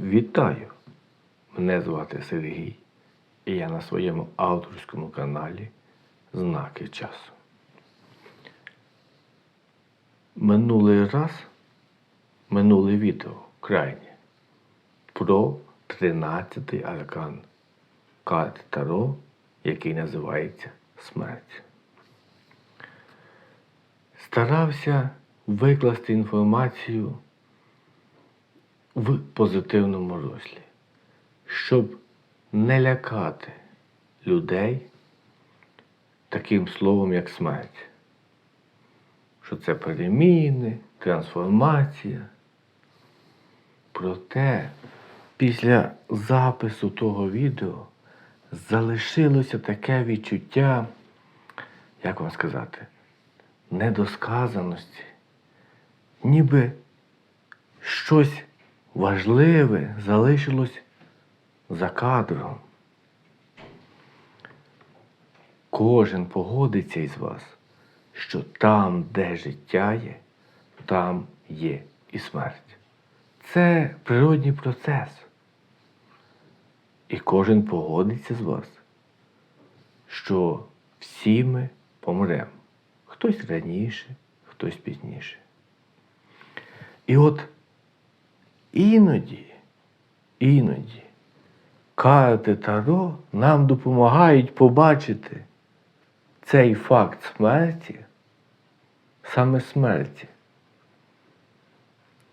Вітаю! Мене звати Сергій, і я на своєму авторському каналі Знаки часу. Минулий раз, минуле відео крайнє про 13-й аркан карти Таро, який називається Смерть. Старався викласти інформацію в позитивному руслі, щоб не лякати людей таким словом, як смерть. Що це переміни, трансформація. Проте після запису того відео залишилося таке відчуття, як вам сказати, недосказаності, ніби щось важливе залишилось за кадром. Кожен погодиться із вас, що там, де життя є, там є і смерть. Це природній процес. І кожен погодиться з вас, що всі ми помремо. Хтось раніше, хтось пізніше. І от іноді, іноді карти Таро нам допомагають побачити цей факт смерті, саме смерті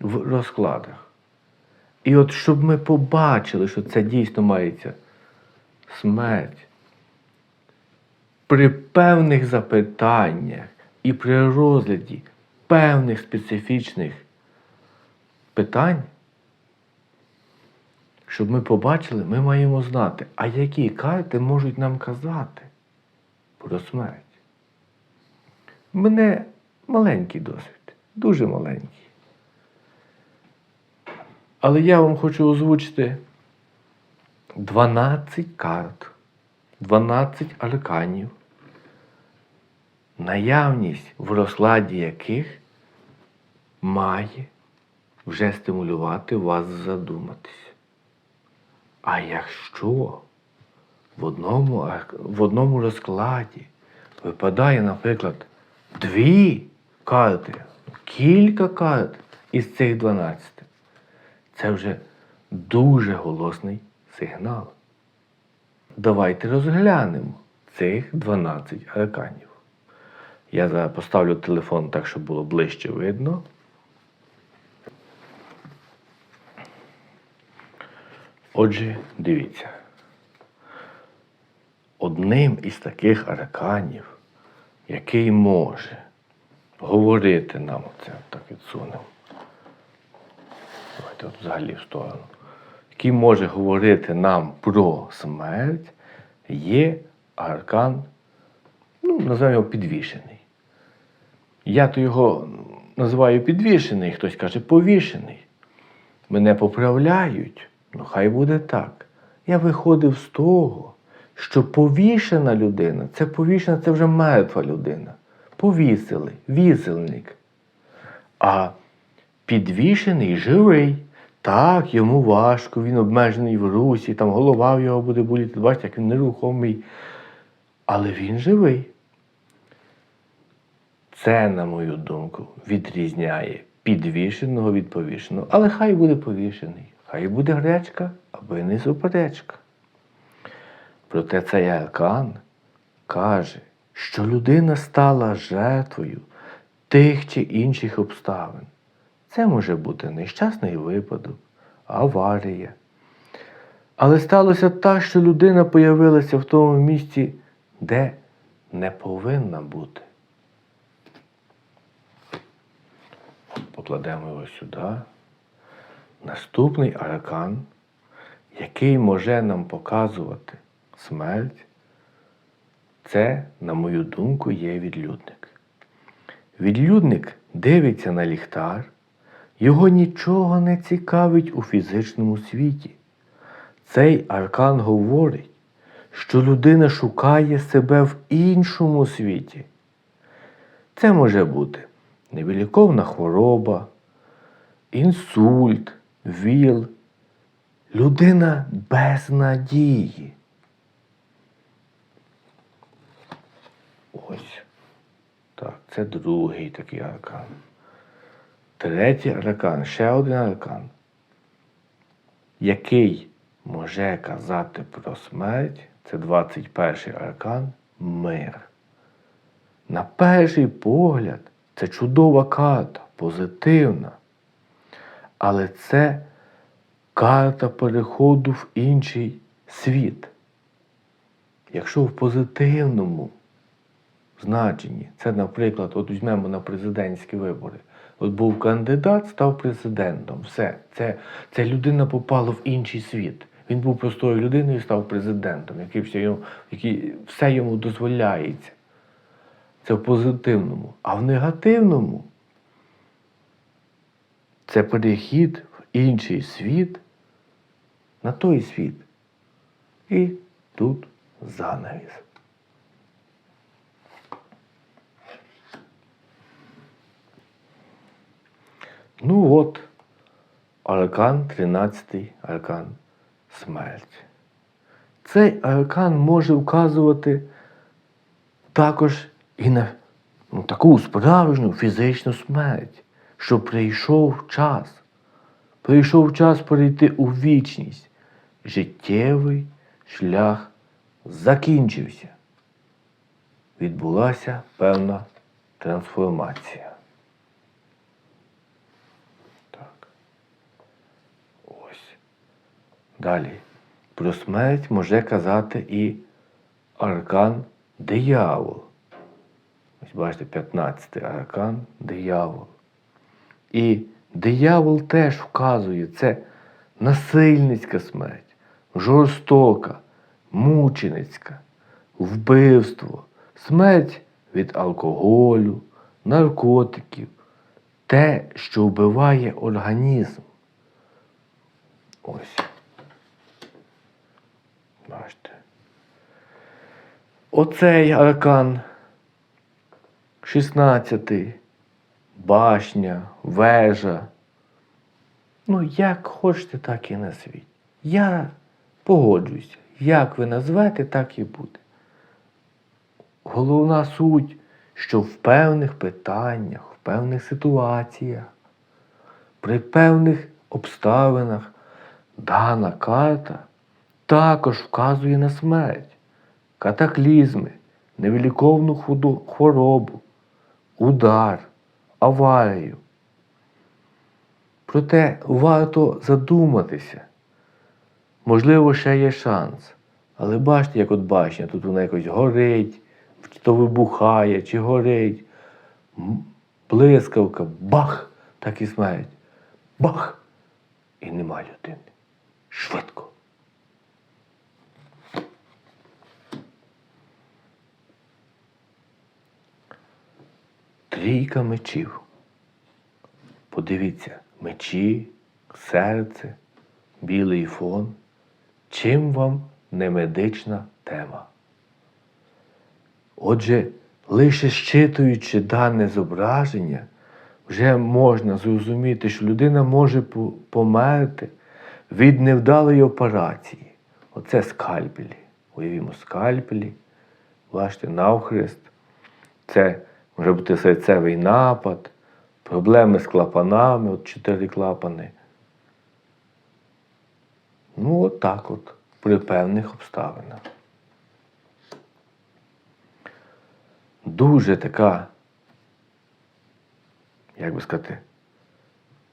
в розкладах. І от щоб ми побачили, що це дійсно мається смерть, при певних запитаннях і при розгляді певних специфічних питань, щоб ми побачили, ми маємо знати, а які карти можуть нам казати про смерть. У мене маленький досвід, дуже маленький. Але я вам хочу озвучити 12 карт, 12 арканів, наявність в розкладі яких має вже стимулювати вас задуматись. А якщо в одному, в одному розкладі випадає, наприклад, дві карти, кілька карт із цих 12, це вже дуже голосний сигнал. Давайте розглянемо цих 12 арканів. Я зараз поставлю телефон так, щоб було ближче видно. Отже, дивіться. Одним із таких арканів, який може говорити нам, це так відсунемо. Давайте от взагалі в сторону. Який може говорити нам про смерть, є аркан, ну, називаємо його підвішений. Я то його називаю підвішений, хтось каже повішений. Мене поправляють, ну хай буде так. Я виходив з того, що повішена людина, це повішена, це вже мертва людина. Повісили, вісельник. А підвішений живий. Так, йому важко, він обмежений в русі, там голова в його буде боліти, бачите, як він нерухомий. Але він живий. Це, на мою думку, відрізняє підвішеного від повішеного. Але хай буде повішений, хай буде гречка або не суперечка. Проте цей аркан каже, що людина стала жертвою тих чи інших обставин. Це може бути нещасний випадок, аварія. Але сталося так, що людина появилася в тому місці, де не повинна бути. Покладемо його сюди. Наступний аркан, який може нам показувати смерть, це, на мою думку, є відлюдник. Відлюдник дивиться на ліхтар, його нічого не цікавить у фізичному світі. Цей аркан говорить, що людина шукає себе в іншому світі. Це може бути невиліковна хвороба, інсульт, ВІЛ людина без надії. Ось. Так, це другий такий аркан. Третій аркан, ще один аркан, який може казати про смерть, це 21 аркан мир. На перший погляд, це чудова карта, позитивна. Але це карта переходу в інший світ. Якщо в позитивному значенні, це, наприклад, от візьмемо на президентські вибори. От був кандидат, став президентом. Все. Це, це людина попала в інший світ. Він був простою людиною і став президентом, який все йому, який, все йому дозволяється. Це в позитивному. А в негативному це перехід в інший світ на той світ. І тут занавіс. Ну от, аркан 13, аркан смерть. Цей аркан може вказувати також і на ну, таку справжню фізичну смерть, що прийшов час. Прийшов час перейти у вічність. Життєвий шлях закінчився. Відбулася певна трансформація. Так. Ось. Далі. Про смерть може казати і аркан диявол. Ось бачите, 15-й аркан диявол. І диявол теж вказує, це насильницька смерть, жорстока, мученицька, вбивство, смерть від алкоголю, наркотиків, те, що вбиває організм. Ось. Бачите. Оцей аркан 16. Башня, вежа. Ну, як хочете, так і назвіть. Я погоджуюся. Як ви назвете, так і буде. Головна суть, що в певних питаннях, в певних ситуаціях, при певних обставинах дана карта також вказує на смерть, катаклізми, невеликовну хворобу, удар, аварію. Проте варто задуматися. Можливо, ще є шанс. Але бачите, як от башня, тут вона якось горить, то вибухає, чи горить. Блискавка, бах, так і смерть. Бах! І нема людини. Швидко. Трійка мечів. Подивіться, мечі, серце, білий фон. Чим вам не медична тема? Отже, лише щитуючи дане зображення, вже можна зрозуміти, що людина може померти від невдалої операції. Оце скальпелі. Уявімо, скальпелі, бачите, навхрест. Це може бути серцевий напад, проблеми з клапанами, от чотири клапани. Ну, от так от, при певних обставинах. Дуже така, як би сказати,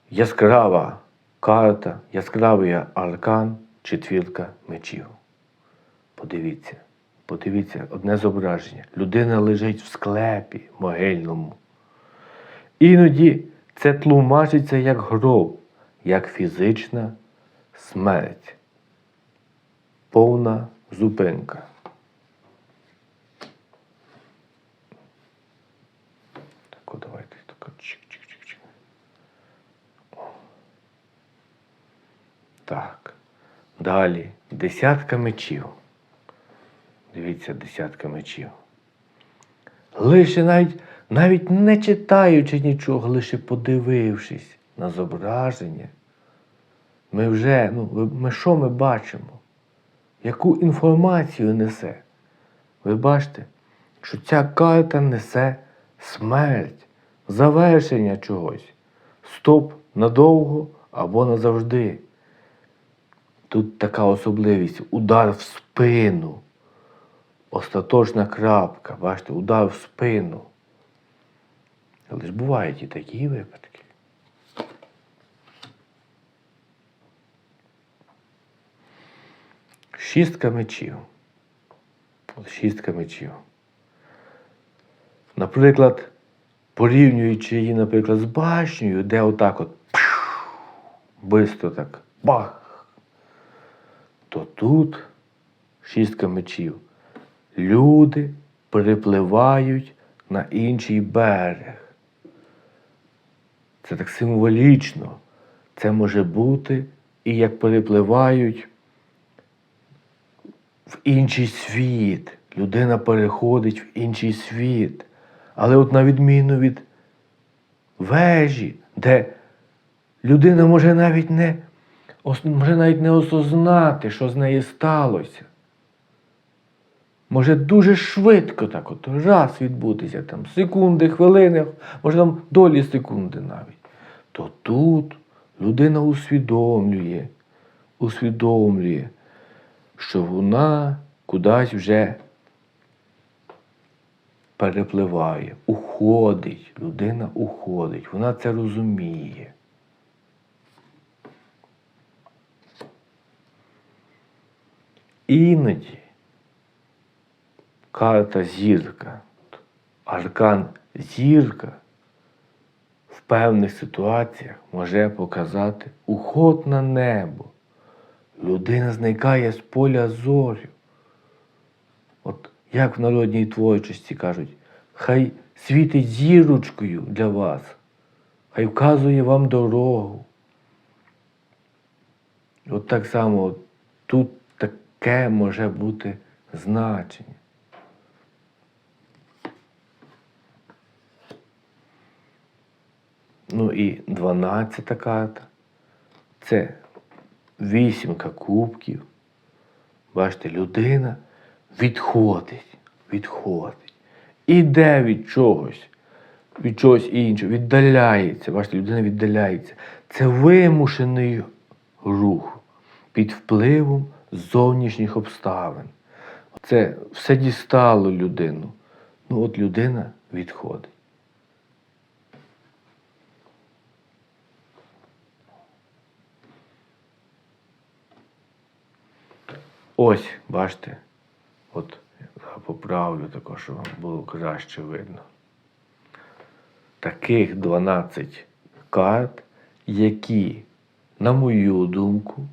яскрава карта, яскравий аркан, четвірка мечів. Подивіться, подивіться, одне зображення. Людина лежить в склепі могильному. Іноді це тлумачиться як гроб, як фізична смерть. Повна зупинка. Так, от давайте так. чик-чик-чик-чик. Так. Далі. Десятка мечів. Дивіться, десятка мечів. Лише навіть, навіть не читаючи нічого, лише подивившись на зображення, Ми вже, ну, ми що ми бачимо? Яку інформацію несе? Ви бачите, що ця карта несе смерть, завершення чогось. Стоп надовго або назавжди. Тут така особливість удар в спину. Остаточна крапка, бачите, удар в спину. Але ж бувають і такі випадки. Шістка мечів. Шістка мечів. Наприклад, порівнюючи її, наприклад, з башнею, де отак от бистро так бах, то тут шістка мечів. Люди перепливають на інший берег. Це так символічно. Це може бути і як перепливають в інший світ. Людина переходить в інший світ. Але от на відміну від вежі, де людина може навіть не, може навіть не осознати, що з нею сталося. Може дуже швидко так от раз відбутися, там секунди, хвилини, може там долі секунди навіть. То тут людина усвідомлює, усвідомлює, що вона кудись вже перепливає, уходить. Людина уходить, вона це розуміє. Іноді карта зірка, аркан зірка в певних ситуаціях може показати уход на небо. Людина зникає з поля зорю. От як в народній творчості кажуть, хай світить зірочкою для вас, хай вказує вам дорогу. От так само тут таке може бути значення. Ну і 12 карта. Це вісімка кубків. Бачите, людина відходить, відходить. Іде від чогось, від чогось іншого, віддаляється. Бачите, людина віддаляється. Це вимушений рух під впливом зовнішніх обставин. Це все дістало людину. Ну от людина відходить. Ось, бачите, от поправлю також, щоб вам було краще видно. Таких 12 карт, які, на мою думку,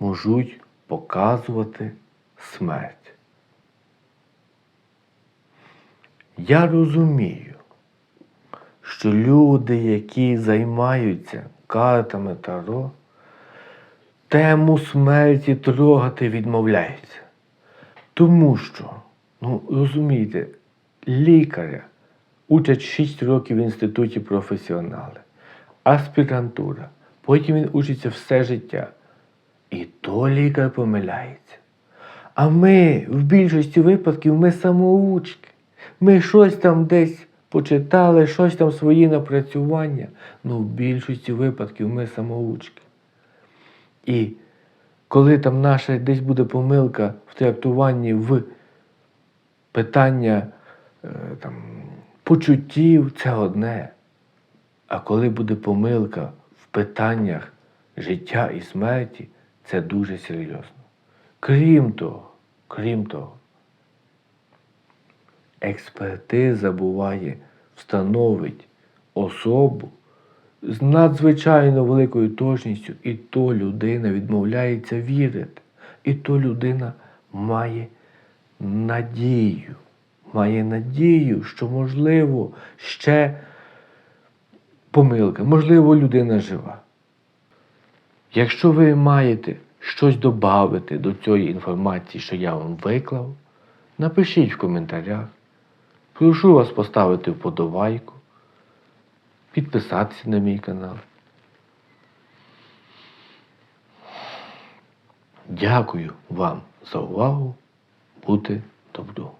можуть показувати смерть. Я розумію, що люди, які займаються картами Таро, тему смерті трогати відмовляються. Тому що, ну розумієте, лікаря учать 6 років в інституті професіонали, аспірантура, потім він учиться все життя. І то лікар помиляється. А ми в більшості випадків ми самоучки. Ми щось там десь почитали, щось там свої напрацювання. Ну, в більшості випадків ми самоучки. І коли там наша десь буде помилка в трактуванні в питання е, там, почуттів, це одне. А коли буде помилка в питаннях життя і смерті, це дуже серйозно. Крім того, крім того, експертиза буває, встановить особу з надзвичайно великою точністю, і то людина відмовляється вірити. І то людина має надію, має надію, що можливо ще помилка, можливо, людина жива. Якщо ви маєте щось додати до цієї інформації, що я вам виклав, напишіть в коментарях. Прошу вас поставити вподобайку, підписатися на мій канал. Дякую вам за увагу. Бути добру.